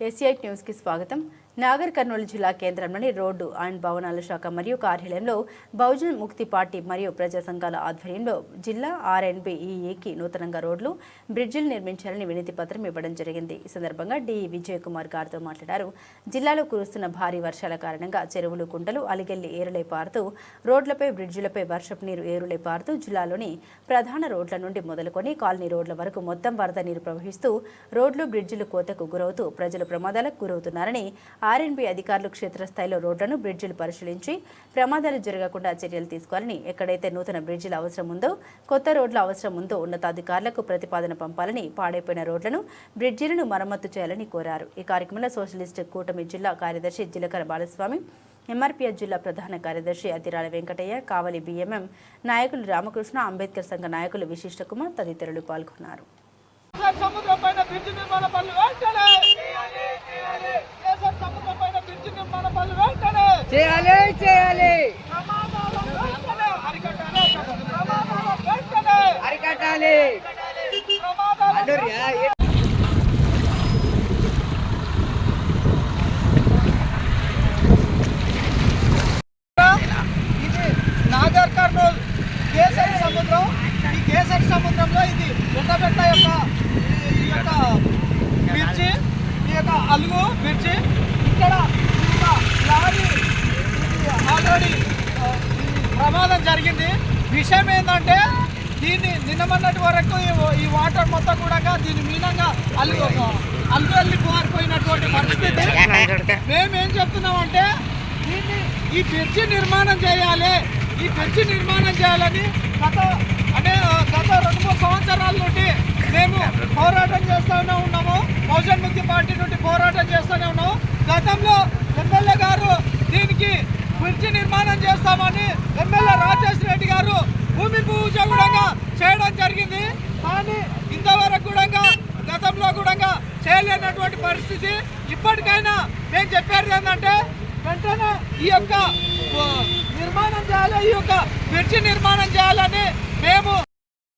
SCI న్యూస్కి స్వాగతం. నాగర్ కర్నూలు జిల్లా కేంద్రంలోని రోడ్డు అండ్ భవనాల శాఖ మరియు కార్యాలయంలో బహుజన్ ముక్తి పార్టీ మరియు ప్రజా సంఘాల ఆధ్వర్యంలో జిల్లా ఆర్ఎన్బిఈఈకి నూతనంగా రోడ్లు బ్రిడ్జిలు నిర్మించాలని వినతి పత్రం ఇవ్వడం జరిగింది. ఈ సందర్భంగా డిఈ విజయ్ కుమార్ గారితో మాట్లాడారు. జిల్లాలో కురుస్తున్న భారీ వర్షాల కారణంగా చెరువులు కుంటలు అలిగెల్లి ఏరులై పారుతూ రోడ్లపై బ్రిడ్జిలపై వర్షపు నీరు ఏరులై పారుతూ జిల్లాలోని ప్రధాన రోడ్ల నుండి మొదలుకొని కాలనీ రోడ్ల వరకు మొత్తం వరద నీరు ప్రవహిస్తూ రోడ్లు బ్రిడ్జిలు కోతకు గురవుతూ ప్రజలు ప్రమాదాలకు గురవుతున్నారని ఆర్ఎన్బి అధికారులు క్షేత్రస్థాయిలో రోడ్లను బ్రిడ్జిలు పరిశీలించి ప్రమాదాలు జరగకుండా చర్యలు తీసుకోవాలని ఎక్కడైతే నూతన బ్రిడ్జిల అవసరం ఉందో కొత్త రోడ్ల అవసరం ఉందో ఉన్నతాధికారులకు ప్రతిపాదన పంపాలని పాడైపోయిన రోడ్లను బ్రిడ్జిలను మరమ్మతు చేయాలని కోరారు. ఈ కార్యక్రమంలో సోషలిస్ట్ కూటమి జిల్లా కార్యదర్శి జిలకర బాలస్వామి ఎంఆర్పీఎస్ జిల్లా ప్రధాన కార్యదర్శి అతిరాల వెంకటయ్య కావలి బిఎంఎం నాయకులు రామకృష్ణ అంబేద్కర్ సంఘ నాయకులు విశిష్ట కుమార్ తదితరులు పాల్గొన్నారు. సముద్రం పైన బ్రిడ్జి నిర్మాణ పనులు వెంటనే కేసర్ సముద్రం పైన బ్రిడ్జి నిర్మాణ పనులు వెంటనే చేయాలి చేయాలి. అరికట్టాలి. ఇది నాగర్ కర్నూల్ కేసరి సముద్రం. ఈ కేసరి సముద్రంలో ఇది ఎట్టబెట్ట యొక్క ఈ- యొక్క బ్రిడ్జి ఈ యొక్క అలుగు బ్రిడ్జి ఇక్కడ లారీ ఆల్రెడీ ప్రమాదం జరిగింది. విషయం ఏంటంటే దీన్ని నిన్నమన్నటి వరకు ఈ- వాటర్ మొత్తం కూడా దీని మీనంగా అల్లు అల్లు అల్లి పారిపోయినటువంటి పరిస్థితి. మేమేం చెప్తున్నామంటే దీన్ని ఈ బ్రిడ్జి నిర్మాణం చేయాలి. ఈ బ్రిడ్జి నిర్మాణం చేయాలని గత అంటే గత రెండు మూడు సంవత్సరాల నుండి మేము పోరాటం చేస్తూనే ఉన్నాము. బహుజన్ ముక్తి పార్టీ నుండి పోరాటం చేస్తూనే ఉన్నాము. గతంలో ఎమ్మెల్యే గారు దీనికి బ్రిడ్జి నిర్మాణం చేస్తామని ఎమ్మెల్యే రాజేష్ రెడ్డి గారు భూమి పూజ కూడా చేయడం జరిగింది. కానీ ఇంతవరకు కూడా గతంలో కూడా చేయలేనటువంటి పరిస్థితి. ఇప్పటికైనా మేము చెప్పేది ఏంటంటే వెంటనే ఈ యొక్క నిర్మాణం చేయాలి ఈ యొక్క బ్రిడ్జి నిర్మాణం చేయాలని మేము